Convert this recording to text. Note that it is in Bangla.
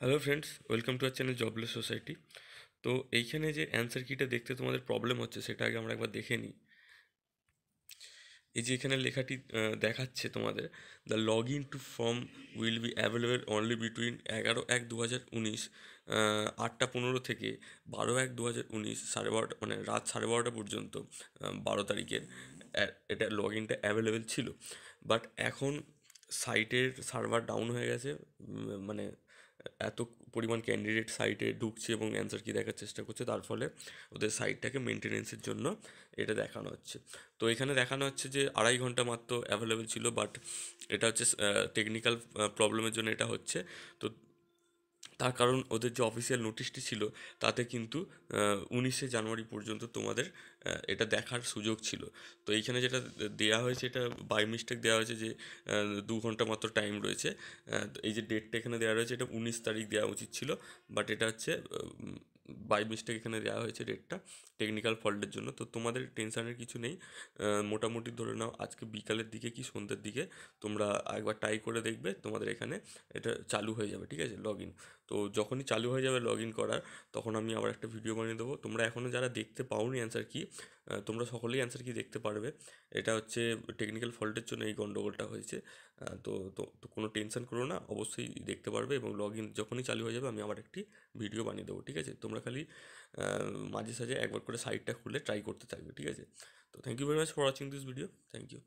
Hello friends welcome to our channel jobless society তো এইখানে যে অ্যান্সার কিটা দেখতে তোমাদের প্রবলেম হচ্ছে, সেটা আগে আমরা একবার দেখে নিই। এই যে এখানে লেখাটি দেখাচ্ছে তোমাদের the log in to form will be available only between এগারো এক দু হাজার উনিশ আটটা পনেরো থেকে বারো এক দু হাজার উনিশ সাড়ে বারোটা মানে রাত সাড়ে বারোটা পর্যন্ত বারো তারিখের এটা লগ ইনটা অ্যাভেলেবেল ছিল। বাট এখন সাইটের সার্ভার ডাউন হয়ে গেছে মানে এত পরিমাণ ক্যান্ডিডেট সাইটে ঢুকছে এবং অ্যান্সার কি দেখার চেষ্টা করছে, তার ফলে ওদের সাইটটাকে মেনটেনেন্সের জন্য এটা দেখানো হচ্ছে। তো এখানে দেখানো হচ্ছে যে আড়াই ঘণ্টা মাত্র অ্যাভেলেবেল ছিল বাট এটা হচ্ছে টেকনিক্যাল প্রবলেমের জন্য এটা হচ্ছে। তো তার কারণ ওদের যে অফিসিয়াল নোটিশটি ছিল, তাতে কিন্তু উনিশে জানুয়ারি পর্যন্ত তোমাদের এটা দেখার সুযোগ ছিল। তো এইখানে যেটা দেওয়া হয়েছে, এটা বাই মিস্টেক দেওয়া হয়েছে যে দু ঘণ্টা মাত্র টাইম রয়েছে। এই যে ডেটটা এখানে দেওয়া রয়েছে, এটা উনিশ তারিখ দেওয়া উচিত ছিল বাট এটা হচ্ছে বাই মিস্টেক এখানে দেওয়া হয়েছে ডেটটা টেকনিক্যাল ফল্টের জন্য। তো তোমাদের টেনশনের কিছু নেই। মোটামুটি ধরে নাও, আজকে বিকালের দিকে কি সন্ধ্যের দিকে তোমরা একবার ট্রাই করে দেখবে, তোমাদের এখানে এটা চালু হয়ে যাবে, ঠিক আছে? লগ ইন তো যখনই চালু হয়ে যাবে লগ ইন করার, তখন আমি আবার একটা ভিডিও বানিয়ে দেবো। তোমরা এখনও যারা দেখতে পাওনি অ্যান্সার কি তোমরা সকলেই অ্যান্সার কি দেখতে পারবে। এটা হচ্ছে টেকনিক্যাল ফল্টের জন্য এই গণ্ডগোলটা হয়েছে। তো তো কোনো টেনশন করো না, অবশ্যই দেখতে পারবে এবং লগ ইন যখনই চালু হয়ে যাবে, আমি আবার একটি ভিডিও বানিয়ে দেবো, ঠিক আছে? তোমরা খালি আহ, মাঝে সাঝে একবার করে সাইডটা খুলে ট্রাই করতে থাকবে ঠিক আছে? তো thank you very much for watching this video thank you